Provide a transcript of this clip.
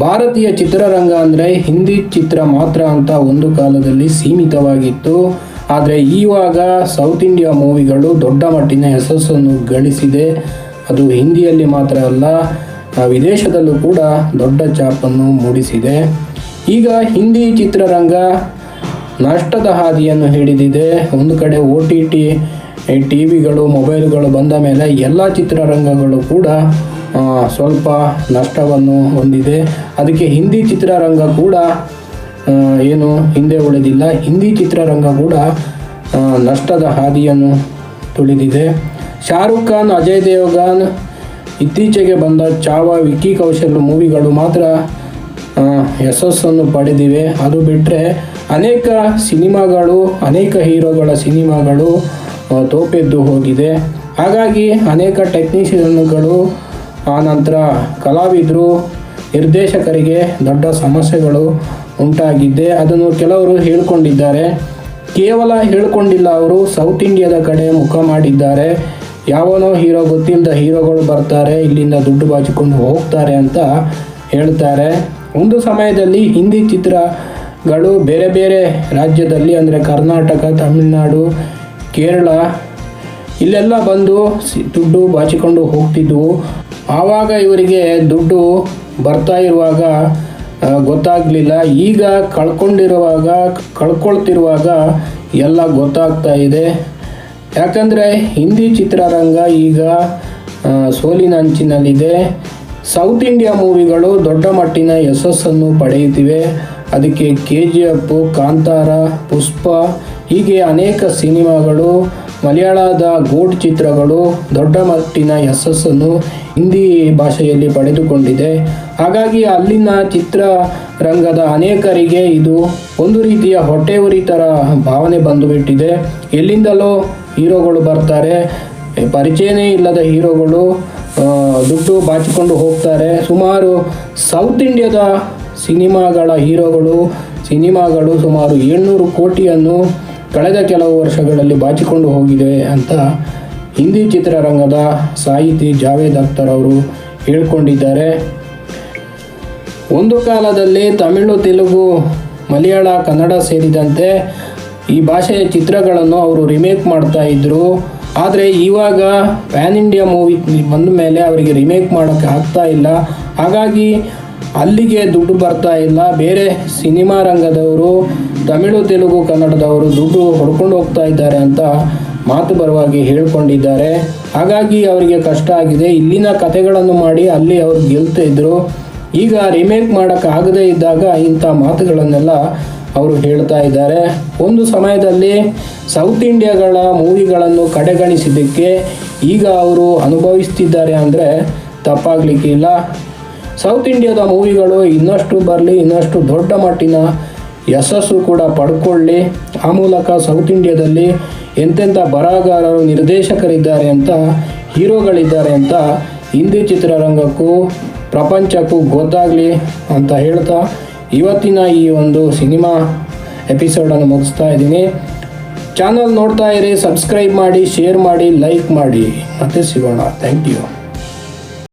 ಭಾರತೀಯ ಚಿತ್ರರಂಗ ಅಂದರೆ ಹಿಂದಿ ಚಿತ್ರ ಮಾತ್ರ ಅಂತ ಒಂದು ಕಾಲದಲ್ಲಿ ಸೀಮಿತವಾಗಿತ್ತು. ಆದರೆ ಈವಾಗ ಸೌತ್ ಇಂಡಿಯಾ ಮೂವಿಗಳು ದೊಡ್ಡ ಮಟ್ಟಿನ ಯಶಸ್ಸನ್ನು ಗಳಿಸಿದೆ. ಅದು ಹಿಂದಿಯಲ್ಲಿ ಮಾತ್ರ ಅಲ್ಲ ವಿದೇಶದಲ್ಲೂ ಕೂಡ ದೊಡ್ಡ ಚಾಪನ್ನು ಮೂಡಿಸಿದೆ. ಈಗ ಹಿಂದಿ ಚಿತ್ರರಂಗ ನಷ್ಟದ ಹಾದಿಯನ್ನು ಹಿಡಿದಿದೆ. ಒಂದು ಕಡೆ ಒ ಟಿ ಟಿ ಟಿ ವಿಗಳು ಮೊಬೈಲ್ಗಳು ಬಂದ ಮೇಲೆ ಎಲ್ಲ ಚಿತ್ರರಂಗಗಳು ಕೂಡ ಸ್ವಲ್ಪ ನಷ್ಟವನ್ನು ಹೊಂದಿದೆ. ಅದಕ್ಕೆ ಹಿಂದಿ ಚಿತ್ರರಂಗ ಕೂಡ ಏನು ಹಿಂದೆ ಉಳಿದಿಲ್ಲ. ಹಿಂದಿ ಚಿತ್ರರಂಗ ಕೂಡ ನಷ್ಟದ ಹಾದಿಯನ್ನು ತುಳಿದಿದೆ. ಶಾರುಖ್ ಖಾನ್, ಅಜಯ್ ದೇವಗಾನ್ ಇತ್ತೀಚೆಗೆ ಬಂದ ಚಾವ, ವಿಕ್ಕಿ ಕೌಶಲ್ ಮೂವಿಗಳು ಮಾತ್ರ ಯಶಸ್ಸನ್ನು ಪಡೆದಿವೆ. ಅದು ಬಿಟ್ಟರೆ ಅನೇಕ ಸಿನಿಮಾಗಳು, ಅನೇಕ ಹೀರೋಗಳ ಸಿನಿಮಾಗಳು ತೋಪೆದ್ದು ಹೋಗಿದೆ. ಹಾಗಾಗಿ ಅನೇಕ ಟೆಕ್ನಿಷಿಯನ್ಗಳು ಆನಂತರ ಕಲಾವಿದರು, ನಿರ್ದೇಶಕರಿಗೆ ದೊಡ್ಡ ಸಮಸ್ಯೆಗಳು ಉಂಟಾಗಿದ್ದೆ ಅದನ್ನು ಕೆಲವರು ಹೇಳಿಕೊಂಡಿದ್ದಾರೆ. ಕೇವಲ ಹೇಳಿಕೊಂಡಿಲ್ಲ, ಅವರು ಸೌತ್ ಇಂಡಿಯಾದ ಕಡೆ ಮುಖ ಮಾಡಿದ್ದಾರೆ. ಯಾವನೋ ಹೀರೋ ಗೊತ್ತಿಲ್ಲದ ಹೀರೋಗಳು ಬರ್ತಾರೆ, ಇಲ್ಲಿಂದ ದುಡ್ಡು ಬಾಚಿಕೊಂಡು ಹೋಗ್ತಾರೆ ಅಂತ ಹೇಳ್ತಾರೆ. ಒಂದು ಸಮಯದಲ್ಲಿ ಹಿಂದಿ ಚಿತ್ರಗಳು ಬೇರೆ ಬೇರೆ ರಾಜ್ಯದಲ್ಲಿ, ಅಂದರೆ ಕರ್ನಾಟಕ, ತಮಿಳುನಾಡು, ಕೇರಳ, ಇಲ್ಲೆಲ್ಲ ಬಂದು ದುಡ್ಡು ಬಾಚಿಕೊಂಡು ಹೋಗ್ತಿದ್ವು. ಆವಾಗ ಇವರಿಗೆ ದುಡ್ಡು ಬರ್ತಾ ಇರುವಾಗ ಗೊತ್ತಾಗಲಿಲ್ಲ. ಈಗ ಕಳ್ಕೊಂಡಿರುವಾಗ, ಕಳ್ಕೊಳ್ತಿರುವಾಗ ಎಲ್ಲ ಗೊತ್ತಾಗ್ತಾ ಇದೆ. ಯಾಕಂದರೆ ಹಿಂದಿ ಚಿತ್ರರಂಗ ಈಗ ಸೋಲಿನ ಅಂಚಿನಲ್ಲಿದೆ. ಸೌತ್ ಇಂಡಿಯಾ ಮೂವಿಗಳು ದೊಡ್ಡ ಮಟ್ಟಿನ ಯಶಸ್ಸನ್ನು ಪಡೆಯುತ್ತಿವೆ. ಅದಕ್ಕೆ K G F Kantara, Pushpa, ಹೀಗೆ ಅನೇಕ ಸಿನಿಮಾಗಳು, ಮಲಯಾಳದ ಗೋಟ್ ಚಿತ್ರಗಳು ದೊಡ್ಡ ಮಟ್ಟಿನ ಯಶಸ್ಸನ್ನು ಹಿಂದಿ ಭಾಷೆಯಲ್ಲಿ ಪಡೆದುಕೊಂಡಿದೆ. ಹಾಗಾಗಿ ಅಲ್ಲಿನ ಚಿತ್ರರಂಗದ ಅನೇಕರಿಗೆ ಇದು ಒಂದು ರೀತಿಯ ಹೊಟ್ಟೆ ಉರಿ ಥರ ಭಾವನೆ ಬಂದುಬಿಟ್ಟಿದೆ. ಎಲ್ಲಿಂದಲೋ ಹೀರೋಗಳು ಬರ್ತಾರೆ. ಪರಿಚಯನೇ ಇಲ್ಲದ ಹೀರೋಗಳು ದುಡ್ಡು ಬಾಚಿಕೊಂಡು ಹೋಗ್ತಾರೆ. ಸುಮಾರು ಸೌತ್ ಇಂಡಿಯಾದ ಸಿನಿಮಾಗಳ ಹೀರೋಗಳು, ಸಿನಿಮಾಗಳು ಸುಮಾರು ಏಳ್ನೂರು ಕೋಟಿಯನ್ನು ಕಳೆದ ಕೆಲವು ವರ್ಷಗಳಲ್ಲಿ ಬಾಚಿಕೊಂಡು ಹೋಗಿದೆ ಅಂತ ಹಿಂದಿ ಚಿತ್ರರಂಗದ ಸಾಹಿತಿ ಜಾವೇದ್ ಅಖ್ತರ್ ಅವರು ಹೇಳ್ಕೊಂಡಿದ್ದಾರೆ. ಒಂದು ಕಾಲದಲ್ಲಿ ತಮಿಳು, ತೆಲುಗು, ಮಲಯಾಳ, ಕನ್ನಡ ಸೇರಿದಂತೆ ಈ ಭಾಷೆಯ ಚಿತ್ರಗಳನ್ನು ಅವರು ರಿಮೇಕ್ ಮಾಡ್ತಾ ಇದ್ದರು ಆದರೆ ಇವಾಗ ಪ್ಯಾನ್ ಇಂಡಿಯಾ ಮೂವಿ ಬಂದ ಮೇಲೆ ಅವರಿಗೆ ರಿಮೇಕ್ ಮಾಡೋಕ್ಕೆ ಆಗ್ತಾ ಇಲ್ಲ. ಹಾಗಾಗಿ ಅಲ್ಲಿಗೆ ದುಡ್ಡು ಬರ್ತಾ ಇಲ್ಲ. ಬೇರೆ ಸಿನಿಮಾ ರಂಗದವರು, ತಮಿಳು, ತೆಲುಗು, ಕನ್ನಡದವರು ದುಡ್ಡು ಹೊಡ್ಕೊಂಡು ಹೋಗ್ತಾ ಇದ್ದಾರೆ ಅಂತ ಮಾತು ಬರುವಾಗಿ ಹೇಳ್ಕೊಂಡಿದ್ದಾರೆ. ಹಾಗಾಗಿ ಅವರಿಗೆ ಕಷ್ಟ ಆಗಿದೆ. ಇಲ್ಲಿನ ಕಥೆಗಳನ್ನು ಮಾಡಿ ಅಲ್ಲಿ ಅವರು ಗೆಲ್ತಾ ಇದ್ರು. ಈಗ ರಿಮೇಕ್ ಮಾಡೋಕ್ಕಾಗದೇ ಇದ್ದಾಗ ಇಂಥ ಮಾತುಗಳನ್ನೆಲ್ಲ ಅವರು ಹೇಳ್ತಾ ಇದ್ದಾರೆ. ಒಂದು ಸಮಯದಲ್ಲಿ ಸೌತ್ ಇಂಡಿಯಾಗಳ ಮೂವಿಗಳನ್ನು ಕಡೆಗಣಿಸಿದ್ದಕ್ಕೆ ಈಗ ಅವರು ಅನುಭವಿಸ್ತಿದ್ದಾರೆ ಅಂದರೆ ತಪ್ಪಾಗಲಿಕ್ಕಿಲ್ಲ ಸೌತ್ ಇಂಡಿಯಾದ ಮೂವಿಗಳು ಇನ್ನಷ್ಟು ಬರಲಿ, ಇನ್ನಷ್ಟು ದೊಡ್ಡ ಮಟ್ಟಿನ ಯಶಸ್ಸು ಕೂಡ ಪಡ್ಕೊಳ್ಳಿ. ಆ ಮೂಲಕ ಸೌತ್ ಇಂಡಿಯಾದಲ್ಲಿ ಎಂತೆಂಥ ಬರಹಗಾರರು ನಿರ್ದೇಶಕರಿದ್ದಾರೆ ಅಂತ, ಹೀರೋಗಳಿದ್ದಾರೆ ಅಂತ ಹಿಂದಿ ಚಿತ್ರರಂಗಕ್ಕೂ ಪ್ರಪಂಚಕ್ಕೂ ಗೊತ್ತಾಗಲಿ ಅಂತ ಹೇಳ್ತಾ ಇವತ್ತಿನ ಈ ಒಂದು ಸಿನಿಮಾ ಎಪಿಸೋಡನ್ನು ಮುಗಿಸ್ತಾ ಇದ್ದೀನಿ. ಚಾನಲ್ ನೋಡ್ತಾ ಇರಿ, ಸಬ್ಸ್ಕ್ರೈಬ್ ಮಾಡಿ, ಶೇರ್ ಮಾಡಿ, ಲೈಕ್ ಮಾಡಿ. ಮತ್ತೆ ಸಿಗೋಣ. Thank you.